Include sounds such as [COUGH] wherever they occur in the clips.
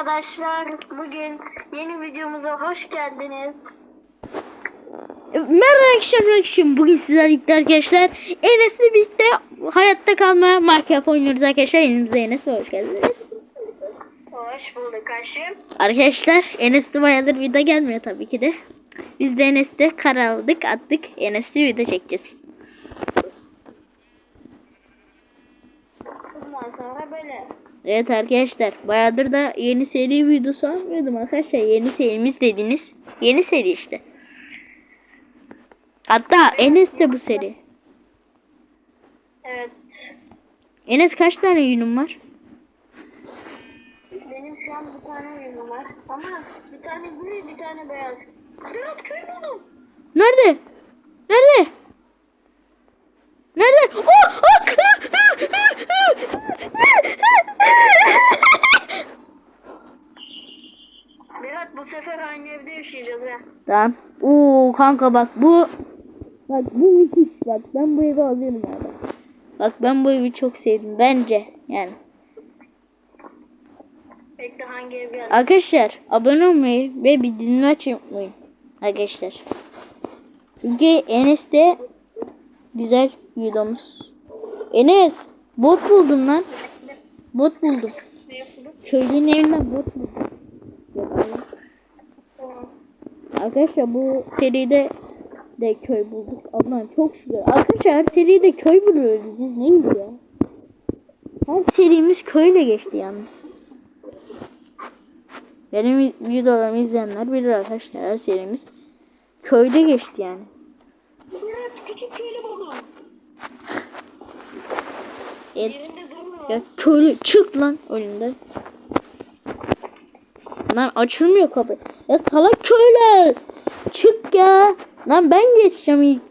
Arkadaşlar bugün yeni videomuza hoş geldiniz. Merhaba arkadaşlar, bugün sizlerle arkadaşlar Enes'le birlikte hayatta kalma Minecraft oynuyoruz arkadaşlar. Elimize Enes hoş geldiniz. Hoş bulduk aşkım. Arkadaşlar Enes de bayağıdır video gelmiyor tabii ki de. Biz de Enes'te kararladık attık. Enes'le video çekeceğiz. Evet arkadaşlar bayağıdır da yeni seri videosu almıyordum arkadaşlar. Yeni serimiz dediniz. Yeni seri işte. Hatta Enes de bu seri. Evet. Enes kaç tane yünün var? Benim şu an bir tane ürünüm var. Ama bir tane gri bir tane beyaz. Fırat köy buldum. Nerede? Nerede? Oh! oh! Berat bu sefer aynı evde yaşayacağız ha. tamam. Oo kanka bak bu bak bu müthiş bak ben bu evi alıyorum abi. Bak ben bu evi çok sevdim bence yani. Bekle hangi ev yaz? Arkadaşlar abone olmayı ve bir dinle açmayı unutmayın. Arkadaşlar. Çünkü Enes de güzel videomuz. Enes bot buldum lan. Bot buldum. Köylünün evinden bot buldum. Tamam. Arkadaşlar bu seride de köy bulduk. Allah'ım çok şükür. Arkadaşlar her seride köy buluyoruz. Biz neyiz ya? Her serimiz köyle geçti yalnız. Benim videolarımı izleyenler bilir arkadaşlar. Her serimiz köyde geçti yani. Berat küçük köylü buldum. Evet. Ya köylü çık lan önünden. Lan açılmıyor kapı. Ya salak köyler. Çık ya. Lan ben geçeceğim ilk.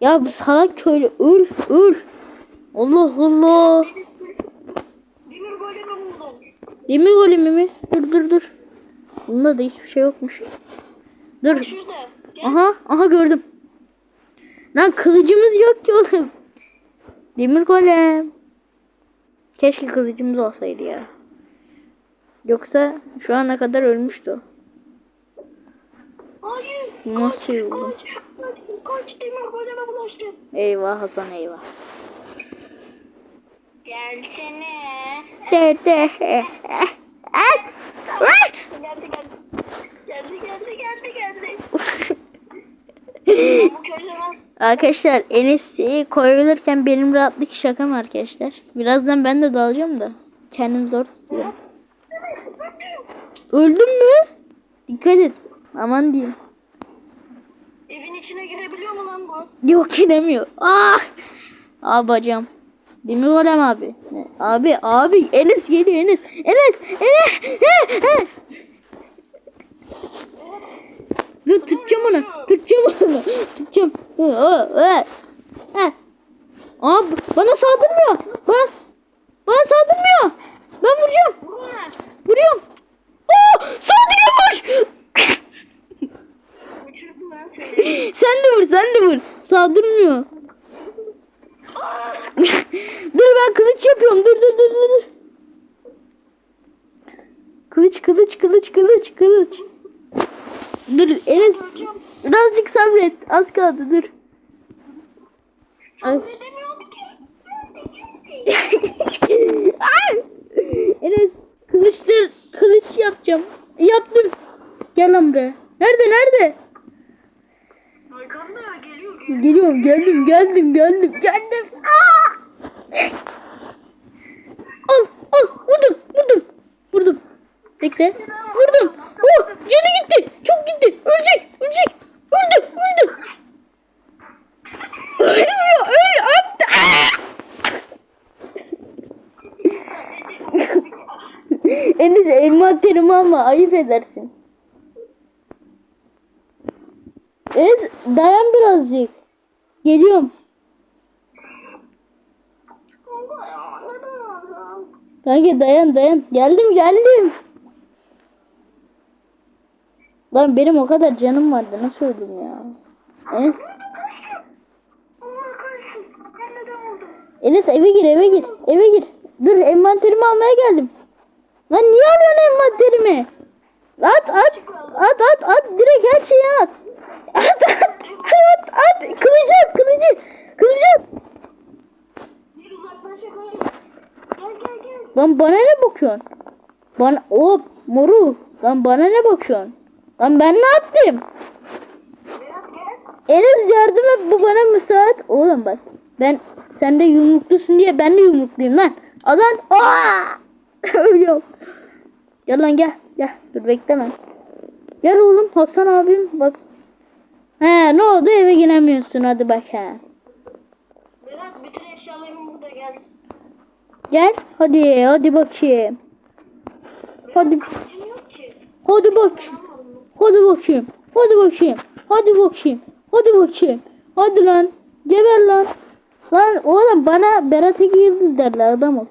Ya bu salak köylü öl öl. Allah Allah. Demir golemi buldum. Demir golemi mi? Dur dur dur. Bunda da hiçbir şey yokmuş. Dur. Aha aha gördüm. Lan kılıcımız yok ki oğlum. Demir golem. Keşke kılıcımız olsaydı ya. Yoksa şu ana kadar ölmüştü. Hayır. Nasıl oldu? Kaç, kaç, kaç demir goleme bulaştı. Eyvah Hasan eyvah. Gelsene. De de. Ay! Ay! Geldi geldi. Geldi geldi geldi geldi. [LAUGHS] Arkadaşlar Enes şeyi koyulurken benim rahatlık şakam arkadaşlar. Birazdan ben de dalacağım da. Kendim zor tutuyorum. Öldün mü? Dikkat et. Aman diyeyim. Evin içine girebiliyor mu lan bu? Yok giremiyor. Ah! Abi bacağım. Demir golem abi. Abi abi Enes geliyor Enes. Enes! Enes! Enes! Dur tutacağım onu. Tutacağım onu. Tutacağım. Abi bana saldırmıyor. Bana, bana saldırmıyor. Sen de vur. Saldırmıyor. dur ben kılıç yapıyorum. Dur dur dur. dur. Kılıç kılıç kılıç kılıç kılıç. Dur Enes birazcık sabret. Az kaldı dur. Ay. Edemiyorum ki. Ay! Enes kılıçtır kılıç yapacağım. Yaptım. Gel lan buraya. Nerede nerede? Arkanda geliyor geliyor. Geliyorum geldim geldim geldim. Aa! Al al vurdum vurdum vurdum. Bekle vurdum. Oh canı gitti çok gitti ölecek ölecek öldü öldü. Ölmüyor öl attı. [LAUGHS] Enes envanterimi alma ayıp edersin. Enes dayan birazcık. Geliyorum. Kanka dayan dayan. Geldim geldim. Lan benim o kadar canım vardı. Nasıl öldüm ya? Enes? Enes eve gir eve gir. Eve gir. Dur envanterimi almaya geldim. Lan niye alıyorsun envanterimi. At at. At at at. Direkt her şeyi at. At at. At at. Gel gel gel. Lan bana ne bakıyorsun? Bana hop moru. Lan bana ne bakıyorsun? Lan ben ne yaptım? Enes yardım et bu bana müsaat. Oğlum bak ben sen de yumruklusun diye ben de yumrukluyum lan. Alan Aa! [LAUGHS] ölüyorum. Gel lan gel gel dur bekle lan. Gel oğlum Hasan abim bak. He ne oldu eve giremiyorsun hadi bak he. Berat bütün eşyalarım burada gel. Gel hadi hadi bakayım. Hadi hadi bak. Hadi bakayım. Hadi bakayım. Hadi bakayım. Hadi bakayım. Hadi lan. Geber lan. Lan oğlum bana Berat Ege Yıldız derler adam ol.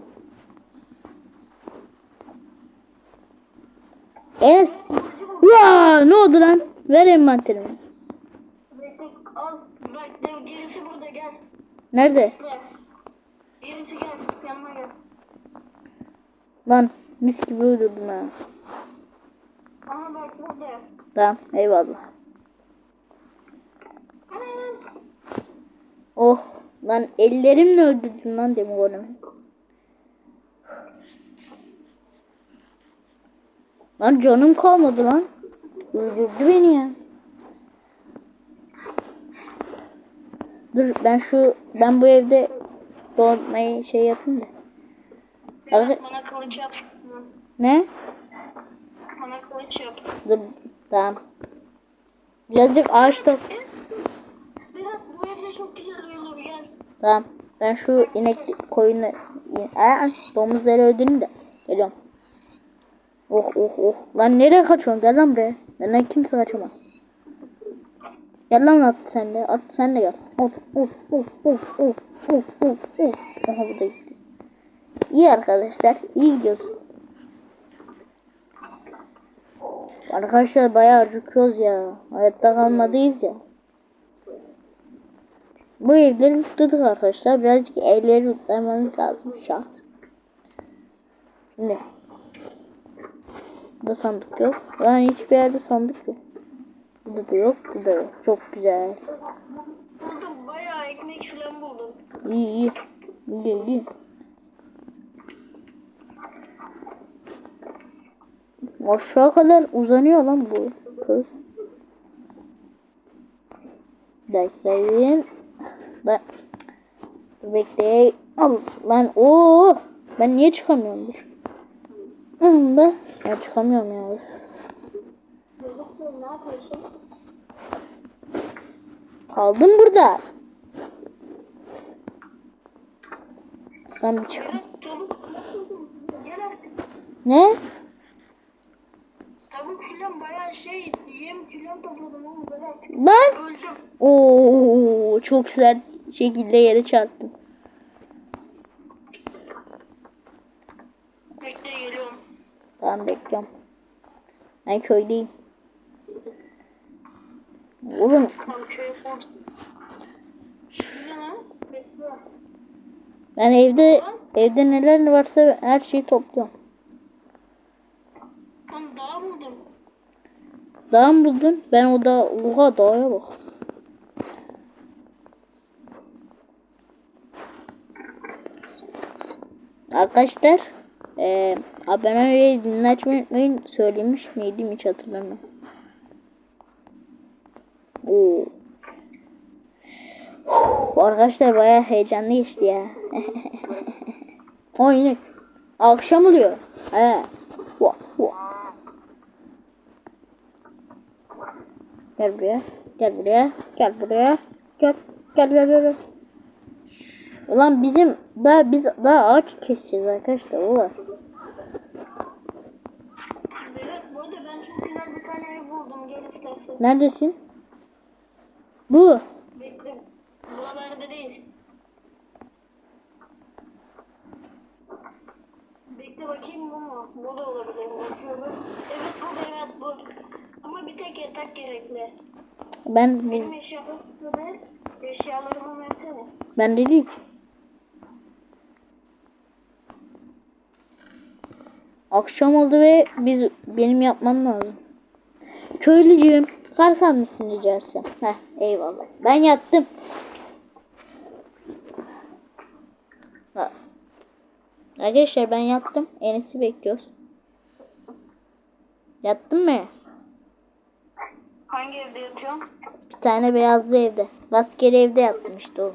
Enes. Ya ne oldu lan? Ver envanterimi. Al. Bak gerisi burada gel. Nerede? Gel. Gerisi gel. Yanıma gel. Lan mis gibi öldürdüm ha. Aha bak burada. Tamam eyvallah. Ana. Oh lan ellerimle öldürdüm lan demin onu. Lan canım kalmadı lan. Öldürdü beni ya. Dur ben şu ben bu evde doğmayı şey yapayım da. Hazır- bana kılıç yap. Ne? Bana kılıç yap. Dur tamam. Birazcık ağaç. Berat bu evde çok güzel uyulur gel. Tamam. Ben şu inek koyunu Aa, domuzları öldüreyim de. Geliyorum. Oh oh oh. Lan nereye kaçıyorsun? Gel lan buraya. Benden kimse kaçamaz. Gel lan at sen de. At sen de gel. Of of of of of of of of. Aha bu gitti. İyi arkadaşlar. iyi gidiyoruz. Arkadaşlar bayağı acıkıyoruz ya. Hayatta kalmadıyız ya. Bu evleri tuttuk arkadaşlar. Birazcık evleri tutmamız lazım şu an. Ne? Burada sandık yok. Lan hiçbir yerde sandık yok. Burada da yok. Burada yok. Çok güzel. Buldum bayağı ekmek falan buldum. İyi iyi. İyi iyi. Aşağı kadar uzanıyor lan bu köy. Bekleyin. Ben bekleyin. Al lan o ben niye çıkamıyorum da ya çıkamıyorum ya. Ne yapıyorsun? Kaldım burada. Bir çık. Ne? Tavuk filan bayağı şey yem filan topladım oğlum Berat. Lan Öldüm. Oo çok güzel şekilde yere çarptım. Bekle geliyorum. Tamam bekliyorum. Ben köydeyim. Oğlum ben evde evde neler varsa her şeyi topluyorum. Tam dağ buldum. Dağ mı buldun? Ben o da oha dağa bak. Arkadaşlar eee abone olmayı dinle açmayı unutmayın. Söylemiş miydim hiç hatırlamıyorum. Oo. Uf, Arkadaşlar bayağı heyecanlı geçti ya. Oynak. Akşam oluyor. He. Vah, vah. Gel buraya. Gel buraya. Gel buraya. Gel. Gel gel gel. gel. Ulan bizim daha biz daha ağaç keseceğiz arkadaşlar. O istersen. Neredesin? Bu. Bekle. Buralarda değil. Bekle bakayım bu mu? Bu da olabilir. Bakıyorum. Evet bu evet bu. Ama bir tek yatak gerekli. Ben Benim eşyalarım ve eşyalarımı versene. ben dedik. Akşam oldu ve biz benim yapmam lazım. Köylücüğüm kalkar mısın rica etsem? Heh eyvallah. Ben yattım. Ha. Arkadaşlar ben yattım. Enes'i bekliyoruz. Yattın mı? Hangi evde yatıyorsun? Bir tane beyazlı evde. Baskeri evde yattım işte o.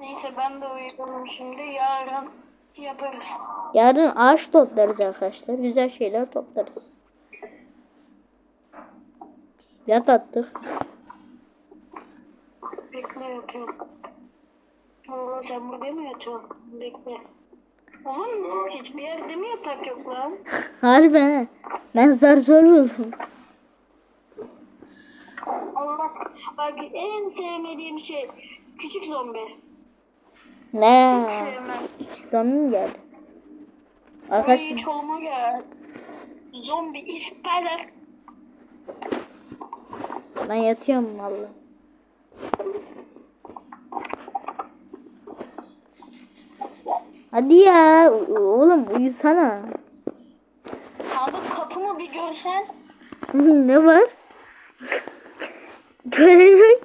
Neyse ben de uyuyorum şimdi. Yarın yaparız. Yarın ağaç toplarız arkadaşlar. Güzel şeyler toplarız. Yat attık. Bekle yatıyorum. Allah sen burada mı yatıyorsun? Bekle. Oğlum hiçbir yerde mi yatak yok lan? [LAUGHS] Harbi he. Ben zar zor buldum. Allah bak en sevmediğim şey küçük zombi. Ne? Zombi mi geldi? Arkadaşlar çoluma gel. Zombi ispeler. ben yatıyorum valla. Hadi ya. Oğlum uyusana. Kanka kapımı bir görsen. [LAUGHS] ne var? [LAUGHS] Göremiyorum.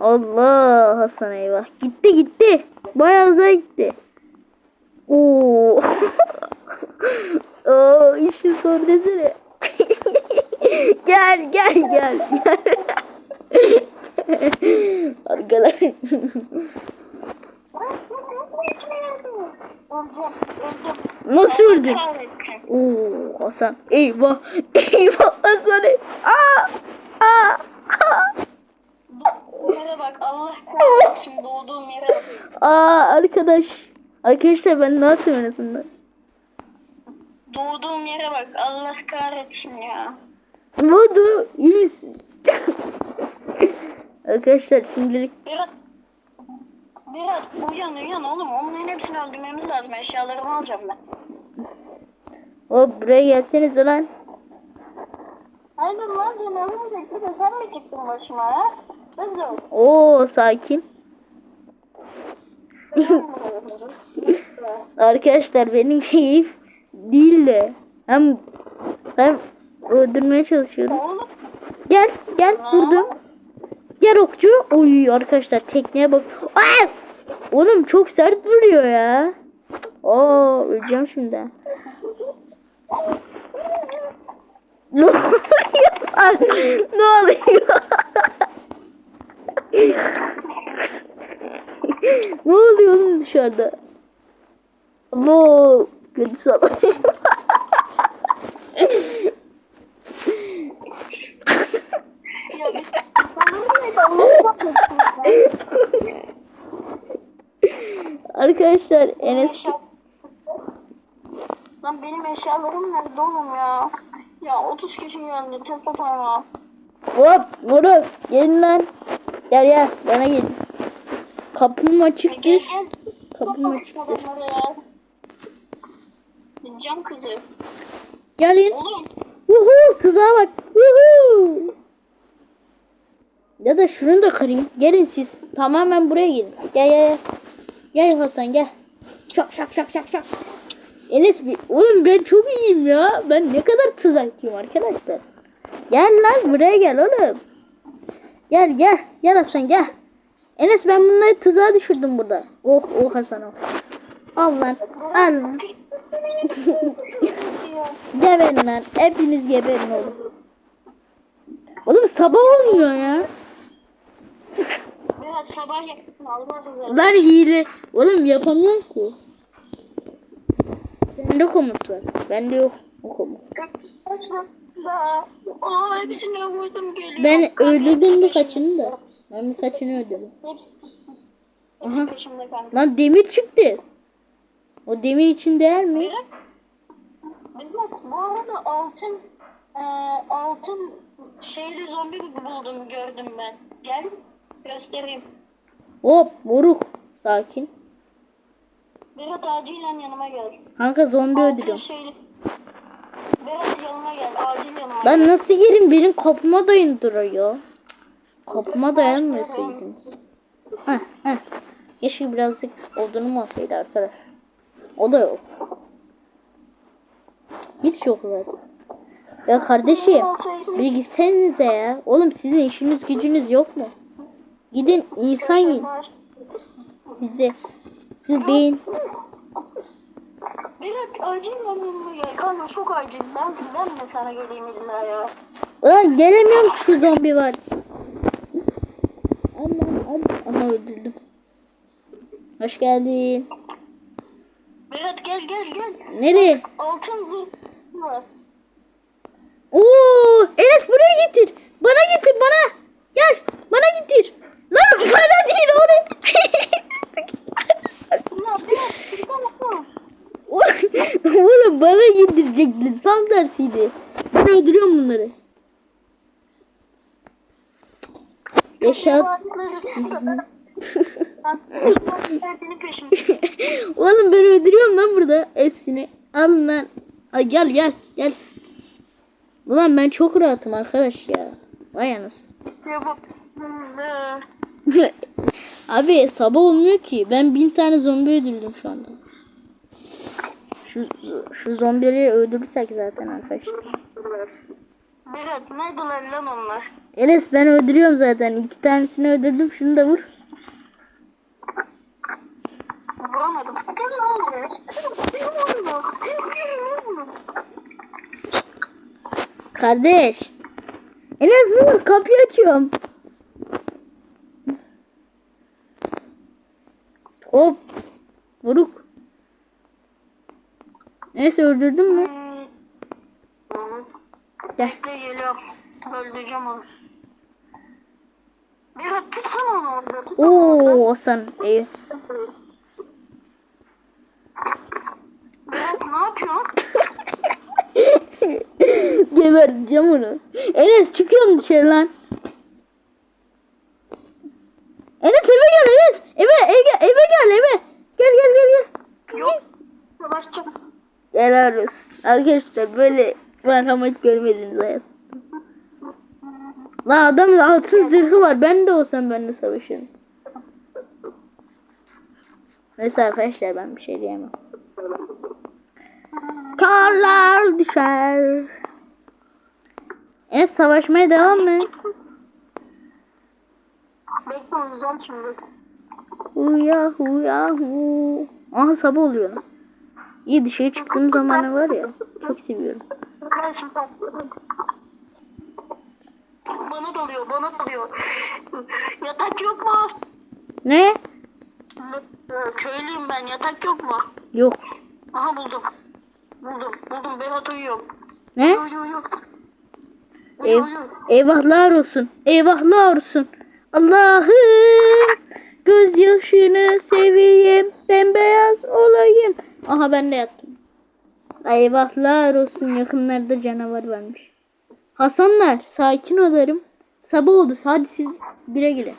Allah Hasan eyvah. Gitti gitti. Bayağı uzağa gitti. Oo. [LAUGHS] Oo işin son desene. [LAUGHS] gel gel gel gel. [LAUGHS] Arkadaşlar. Nasıl öldün? Oo Hasan eyvah. Eyvah Hasan. Aa! Aa! Aa! Yere bak Allah [LAUGHS] kahretsin doğduğum yere bak. Aa arkadaş. Arkadaşlar ben ne yapayım en azından? Doğduğum yere bak Allah kahretsin ya. Ne oldu? İyi misin? [LAUGHS] arkadaşlar şimdilik Berat Berat uyan uyan oğlum onların hepsini öldürmemiz lazım eşyalarımı alacağım ben. hop buraya gelsenize lan. Haydi lan sen ölmeyeceksin de sen mi çıktın başıma ha? Kızım. Oo sakin. [LAUGHS] Arkadaşlar benim keyif değil de hem hem öldürmeye çalışıyorum. Gel gel vurdum. Gel okçu. Oy arkadaşlar tekneye bak. Aa! Oğlum çok sert vuruyor ya. Oo öleceğim şimdi. [LAUGHS] Ne oluyor? Ne oluyor? ne oluyor oğlum dışarıda? Bu kötü savaş. Allah. Arkadaşlar Enes Lan benim eşyalarım nerede oğlum ya? Ya 30 kişi geldi tek kafama. Hop vurup gelin lan. Gel gel bana gel. Kapım açık Gel. Kapım açık. Cam kızı. Gelin. Oğlum Uhu kıza bak. Uhu. Ya da şunu da kırayım. Gelin siz. Tamamen buraya gelin. Gel gel gel. Gel Hasan gel. Şak şak şak şak şak. Enes bir... Oğlum ben çok iyiyim ya. Ben ne kadar tuzakçıyım arkadaşlar. Gel lan buraya gel oğlum. Gel gel. Gel Hasan gel. Enes ben bunları tuzağa düşürdüm burada. Oh oh Hasan oh. Al lan. Al lan. [LAUGHS] Geberin lan. Hepiniz geberin oğlum. Oğlum sabah olmuyor ya. biraz sabah razı Ver hile. Oğlum yapamıyorum ki. Bende komut var. Bende yok o komut. Aa hepsini vurdum geliyor. Ben öldürdüm birkaçını da. Ben birkaçını öldürdüm. Hepsi, Aha. hepsi kanka. Lan demir çıktı. O demir için değer mi? Berat, Berat bu arada altın e, altın şeyli zombi buldum gördüm ben. Gel göstereyim. Hop vuruk. Sakin. Berat acilen yanıma gel. Kanka zombi öldürüyorum. şeyli. Berat yanıma gel. Acil yanıma gel. Ben nasıl gelin? Benim kapıma dayın duruyor. Kapıma dayanmıyorsaydınız. Heh, heh. Keşke birazcık odunum olsaydı arkadaş. O da yok. Hiç yok zaten. Ya kardeşim bir gitsenize ya. Oğlum sizin işiniz gücünüz yok mu? Gidin insan yiyin. Bizde siz beyin Berat acil yanımda gel. Kanka çok acil. Ben, ben de sana geleyim illa ya. Ulan gelemiyorum ki şu zombi var. Aman aman. Aha öldürdüm. Hoş geldin. Berat gel gel gel. Nereye? Altın zırh var. Oo, Enes buraya getir. Bana getir bana. Gel bana getir. Lan bana değil oraya. Ya Berat bir tane var. Oğlum bana getirecektin. Tam tersiydi. Ben öldürüyorum bunları. Yaşat. [LAUGHS] Oğlum ben öldürüyorum lan burada hepsini. Alın lan. Ay gel gel gel. Ulan ben çok rahatım arkadaş ya. Vay bu. [LAUGHS] [LAUGHS] Abi sabah olmuyor ki. Ben bin tane zombi öldürdüm şu anda. Şu, şu zombileri öldürürsek zaten arkadaşlar. Berat ne dolan lan onlar? Enes ben öldürüyorum zaten. İki tanesini öldürdüm. Şunu da vur. Vuramadım. Kardeş. Enes vur. Kapıyı açıyorum. Hop. Vuruk. Neyse öldürdün mü? Gel. Bekle geliyorum. Öldüreceğim onu. Berat tutsana onu orada. Oo Hasan. İyi. Berat ne yapıyorsun? [LAUGHS] Geberteceğim onu. Enes çıkıyorum dışarı lan. Enes eve gel Enes. Eve, eve, eve gel eve. Gel gel gel gel. Yok. Savaşacağım. Helal olsun. Arkadaşlar böyle merhamet görmediniz hayat. Lan adamın altın zırhı var. Ben de olsam ben de savaşırım. Neyse arkadaşlar ben bir şey diyemem. Karlar düşer. Evet savaşmaya devam mı? Bekle uyuyacağım şimdi. Huya huya hu. Aha sabah oluyor. İyi dışarı çıktığım zamanı var ya. Çok seviyorum. Bana dalıyor, bana dalıyor. Yatak yok mu? Ne? Köylüyüm ben, yatak yok mu? Yok. Aha buldum. Buldum, buldum. Berat uyuyor. Ne? Uyuyor, uyuyor. Ev, eyvahlar olsun. Eyvahlar olsun. Allah'ım gözyaşını seveyim. Bembeyaz olayım. Aha ben de yattım. Eyvahlar olsun yakınlarda canavar varmış. Hasanlar sakin olarım. Sabah oldu. Hadi siz güle güle.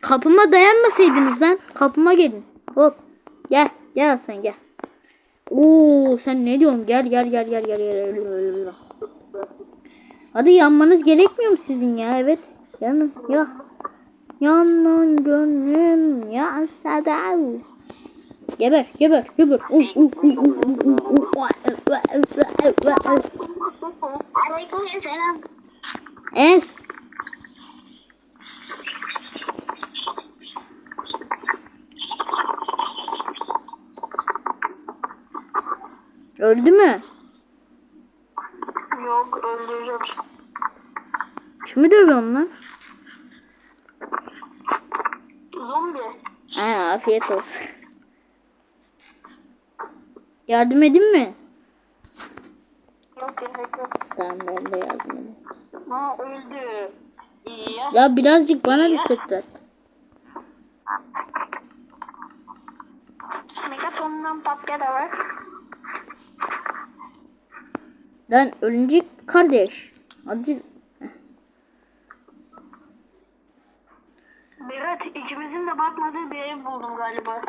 Kapıma dayanmasaydınız lan. Kapıma gelin. Hop. Gel. Gel Hasan gel. Oo sen ne diyorsun? Gel gel gel gel gel gel. Hadi yanmanız gerekmiyor mu sizin ya? Evet. Yanın. Ya. Yanın gönlüm ya sada. Geber, geber, geber. Uh, uh, uh, uh, uh, uh, uh. Aleyküm selam. Es. Öldü mü? Yok, öldüreceğim. Kimi dövüyorsun lan? Zombi. Ha, afiyet olsun. Yardım edeyim mi? Yok, gerek yok. Tamam ben de yardım edeyim. Ha, öldü. İyi ya. Ya birazcık bana reset ver. Megatondan papya da var. Lan ölünce kardeş. Hadi. ikimizin de bakmadığı bir ev buldum galiba.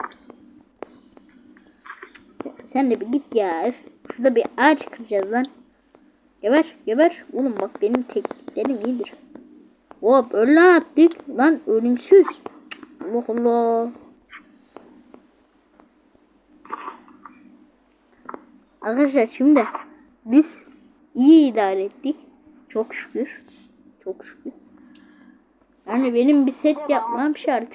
Sen, sen de bir git ya. Öf. Şurada bir ağaç kıracağız lan. Geber geber. Oğlum bak benim tekniklerim iyidir. Hop öyle attık. Lan ölümsüz. Allah Allah. Arkadaşlar şimdi biz iyi idare ettik. Çok şükür. Çok şükür. Yani benim bir set yapmam şart.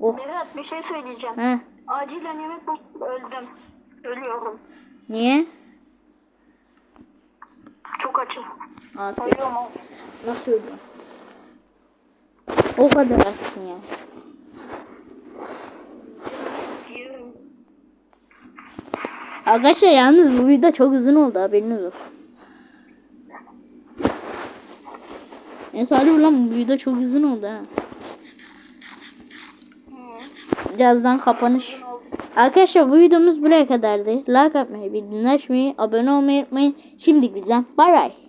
Oh. Berat bir şey söyleyeceğim. Ha. Acilen yemek bulup öldüm. Ölüyorum. Niye? Çok açım. O. nasıl öldün? O kadar açsın ya. Arkadaşlar yalnız bu video çok uzun oldu haberiniz olsun. Neyse hadi ulan bu video çok uzun oldu ha. Birazdan kapanış. Arkadaşlar bu videomuz buraya kadardı. Like atmayı, bildirim açmayı, abone olmayı unutmayın. Şimdilik bizden bay bay.